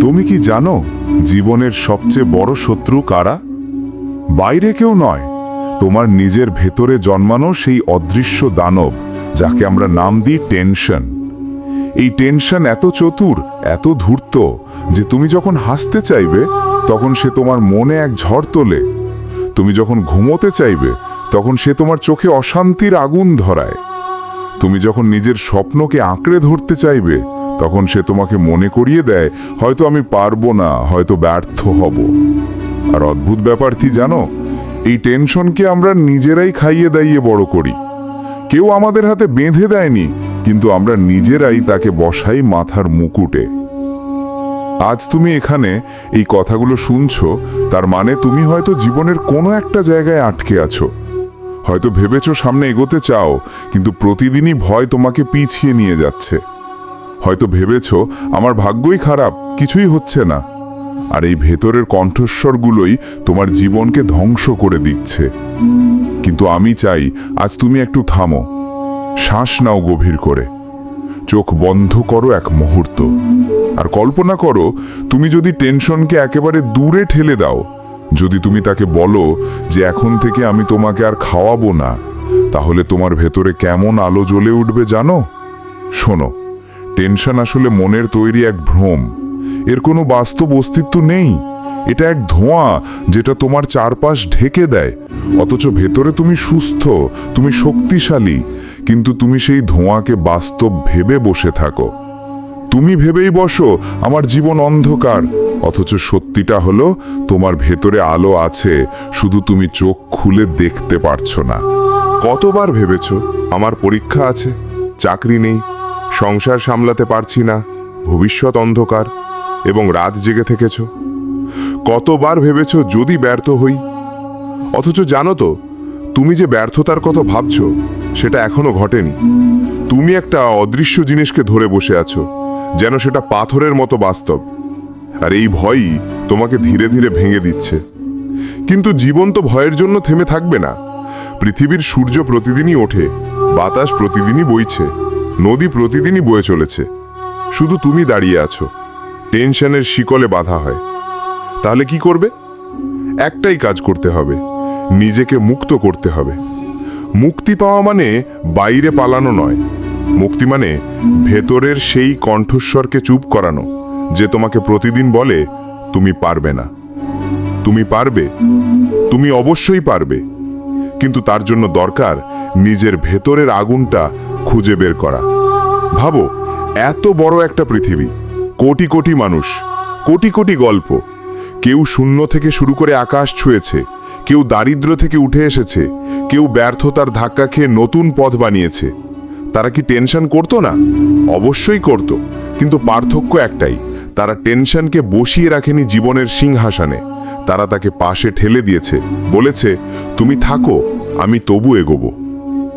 তুমি কি জানো জীবনের সবচেয়ে বড় শত্রু কারা? বাইরে কেউ নয়। তোমার নিজের ভেতরে জন্মানো সেই অদৃশ্য দানব, যাকে আমরা নাম দিই টেনশন। এই টেনশন এত চতুর, এত ধূর্ত, যে তুমি যখন হাসতে চাইবে, তখন সে তোমার মনে এক ঝড় তোলে। তুমি যখন ঘুমোতে চাইবে, তখন সে তোমার চোখে অশান্তির আগুন ধরায়। তুমি যখন নিজের স্বপ্নকে আঁকড়ে ধরতে চাইবে তখন সে তোমাকে মনে করিয়ে দেয়, হয়তো আমি পারব না, হয়তো ব্যর্থ হব। আর অদ্ভুত ব্যাপার কি জানো? এই টেনশনকে আমরা নিজেরাই খাইয়ে দাইয়ে বড় করি। কেউ আমাদের হাতে বেঁধে দেয়নি, কিন্তু আমরা নিজেরাই তাকে বসাই মাথার মুকুটে। আজ তুমি এখানে এই কথাগুলো শুনছো, তার মানে তুমি হয়তো জীবনের কোনো একটা জায়গায় আটকে আছো। হয়তো ভেবেছো সামনে এগোতে চাও, কিন্তু প্রতিদিনই ভয় তোমাকে পিছিয়ে নিয়ে যাচ্ছে। হয়তো ভেবেছ আমার ভাগ্যই খারাপ, কিছুই হচ্ছে না। আর এই ভেতরের কণ্ঠস্বরগুলোই তোমার জীবনকে ধ্বংস করে দিচ্ছে। কিন্তু আমি চাই আজ তুমি একটু থামো, শ্বাস নাও গভীর করে। চোখ বন্ধ করো এক মুহূর্ত। আর কল্পনা করো, তুমি যদি টেনশনকে একেবারে দূরে ঠেলে দাও, যদি তুমি তাকে বলো যে এখন থেকে আমি তোমাকে আর খাওয়াবো না, তাহলে তোমার ভেতরে কেমন আলো জ্বলে উঠবে জানো? শোনো টেনশন আসলে মনের তৈরি এক ভ্রম। এর কোনো বাস্তব অস্তিত্ব নেই। এটা এক ধোঁয়া যেটা তোমার চারপাশ ঢেকে দেয়। অথচ ভেতরে তুমি সুস্থ, তুমি শক্তিশালী, কিন্তু তুমি সেই ধোঁয়াকে বাস্তব ভেবে বসে থাকো। তুমি ভেবেই বসো, আমার জীবন অন্ধকার, অথচ সত্যিটা হলো তোমার ভেতরে আলো আছে, শুধু তুমি চোখ খুলে দেখতে পারছ না। কতবার ভেবেছ? আমার পরীক্ষা আছে, চাকরি নেই সংসার সামলাতে পারছি না, ভবিষ্যৎ অন্ধকার এবং রাত জেগে থেকেছ। কতবার ভেবেছ যদি ব্যর্থ হই? অথচ জানো তো, তুমি যে ব্যর্থতার কথা ভাবছ, সেটা এখনও ঘটেনি। তুমি একটা অদৃশ্য জিনিসকে ধরে বসে আছো, যেন সেটা পাথরের মতো বাস্তব। আর এই ভয়ই তোমাকে ধীরে ধীরে ভেঙে দিচ্ছে। কিন্তু জীবন তো ভয়ের জন্য থেমে থাকবে না। পৃথিবীর সূর্য প্রতিদিনই ওঠে, বাতাস প্রতিদিনই বইছে। নদী প্রতিদিনই বয়ে চলেছে। শুধু তুমি দাঁড়িয়ে আছো। টেনশনের শিকলে বাধা হয়। তাহলে কি করবে? একটাই কাজ করতে হবে। নিজেকে মুক্ত করতে হবে। মুক্তি পাওয়া মানে বাইরে পালানো নয়। মুক্তি মানে ভেতরের সেই কণ্ঠস্বরকে চুপ করানো, যে তোমাকে প্রতিদিন বলে, তুমি পারবে না। তুমি পারবে? তুমি অবশ্যই পারবে। কিন্তু তার জন্য দরকার নিজের ভেতরের আগুনটা খুঁজে বের করা। ভাবো, এত বড় একটা পৃথিবী, কোটি কোটি মানুষ, কোটি কোটি গল্প। কেউ শূন্য থেকে শুরু করে আকাশ ছুঁয়েছে, কেউ দারিদ্র থেকে উঠে এসেছে, কেউ ব্যর্থতার ধাক্কা খেয়ে নতুন পথ বানিয়েছে। তারা কি টেনশন করতো না? অবশ্যই করত, কিন্তু পার্থক্য একটাই, তারা টেনশনকে বসিয়ে রাখেনি জীবনের সিংহাসনে। তারা তাকে পাশে ঠেলে দিয়েছে, বলেছে, তুমি থাকো আমি তবু এগোবো।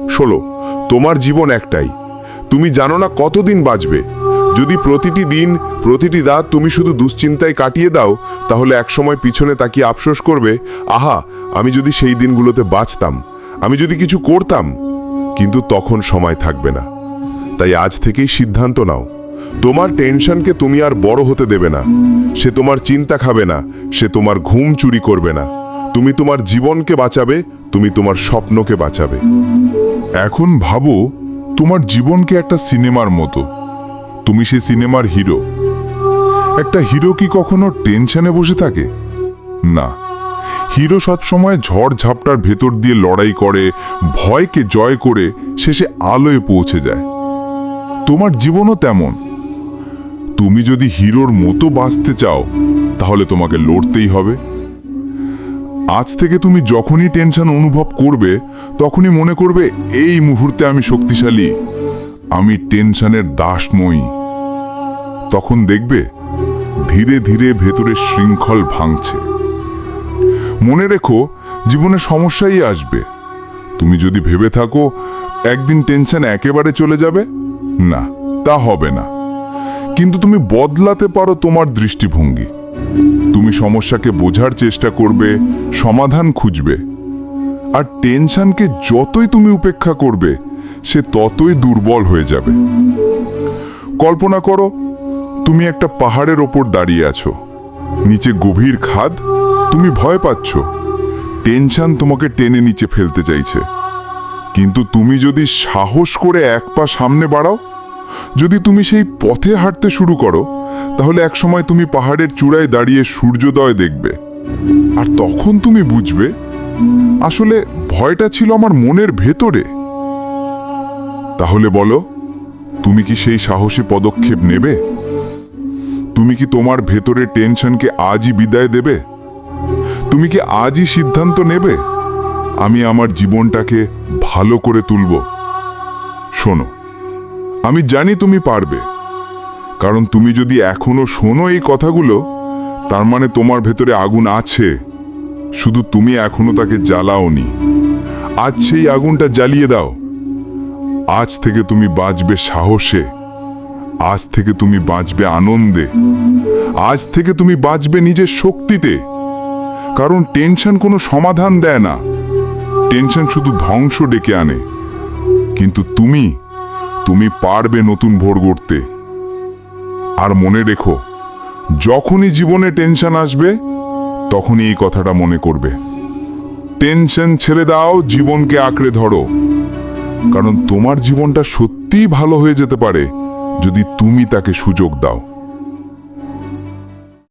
ষোলো তোমার জীবন একটাই। তুমি জানো না কতদিন বাঁচবে। যদি প্রতিটি দিন, প্রতিটি রাত তুমি শুধু দুশ্চিন্তায় কাটিয়ে দাও, তাহলে একসময় পিছনে তাকিয়ে আফসোস করবে, আহা, আমি যদি সেই দিনগুলোতে বাঁচতাম, আমি যদি কিছু করতাম। কিন্তু তখন সময় থাকবে না। তাই আজ থেকেই সিদ্ধান্ত নাও। তোমার টেনশনকে তুমি আর বড় হতে দেবে না। সে তোমার চিন্তা খাবে না, সে তোমার ঘুম চুরি করবে না। তুমি তোমার জীবনকে বাঁচাবে তুমি তোমার স্বপ্নকে বাঁচাবে। এখন ভাবো, তোমার জীবনকে একটা সিনেমার মতো। তুমি সে সিনেমার হিরো। একটা হিরো কি কখনো টেনশনে বসে থাকে? না। হিরো সবসময় ঝড় ঝাপটার ভেতর দিয়ে লড়াই করে, ভয়কে জয় করে শেষে আলোয় পৌঁছে যায়। তোমার জীবনও তেমন। তুমি যদি হিরোর মতো বাঁচতে চাও, তাহলে তোমাকে লড়তেই হবে। আজ থেকে তুমি যখনই টেনশন অনুভব করবে, তখনই মনে করবে এই মুহূর্তে আমি শক্তিশালী। আমি টেনশনের দাস নই তখন দেখবে ধীরে ধীরে ভেতরে শৃঙ্খল ভাঙছে। মনে রেখো, জীবনে সমস্যাই আসবে। তুমি যদি ভেবে থাকো, একদিন টেনশন একেবারে চলে যাবে? না, তা হবে না। কিন্তু তুমি বদলাতে পারো তোমার দৃষ্টিভঙ্গি। তুমি সমস্যাকে বোঝার চেষ্টা করবে, সমাধান খুঁজবে। আর টেনশনকে যতই তুমি উপেক্ষা করবে, সে ততই দুর্বল হয়ে যাবে। কল্পনা করো, তুমি একটা পাহাড়ের ওপর দাঁড়িয়ে আছো। নিচে গভীর খাদ, তুমি ভয় পাচ্ছ। টেনশন তোমাকে টেনে নিচে ফেলতে চাইছে। কিন্তু তুমি যদি সাহস করে এক পা সামনে বাড়াও, যদি তুমি সেই পথে হাঁটতে শুরু করো তাহলে একসময় তুমি পাহাড়ের চূড়ায় দাঁড়িয়ে সূর্যোদয় দেখবে। আর তখন তুমি বুঝবে, আসলে ভয়টা ছিল আমার মনের ভেতরে। তাহলে বলো, তুমি কি সেই সাহসী পদক্ষেপ নেবে? তুমি কি তোমার ভেতরে টেনশনকে আজই বিদায় দেবে? তুমি কি আজই সিদ্ধান্ত নেবে? আমি আমার জীবনটাকে ভালো করে তুলব। শোনো, আমি জানি তুমি পারবে। কারণ তুমি যদি এখনও শোনো এই কথাগুলো, তার মানে তোমার ভেতরে আগুন আছে। শুধু তুমি এখনও তাকে জ্বালাওনি। আজ সেই আগুনটা জ্বালিয়ে দাও। আজ থেকে তুমি বাঁচবে সাহসে। আজ থেকে তুমি বাঁচবে আনন্দে। আজ থেকে তুমি বাঁচবে নিজের শক্তিতে। কারণ টেনশন কোনো সমাধান দেয় না। টেনশন শুধু ধ্বংস ডেকে আনে। কিন্তু তুমি তুমি পারবে নতুন ভোর গড়তে। আর মনে রেখো, যখনই জীবনে টেনশন আসবে, তখনই এই কথাটা মনে করবে। টেনশন ছেড়ে দাও, জীবনকে আঁকড়ে ধরো। কারণ তোমার জীবনটা সত্যিই ভালো হয়ে যেতে পারে যদি তুমি তাকে সুযোগ দাও।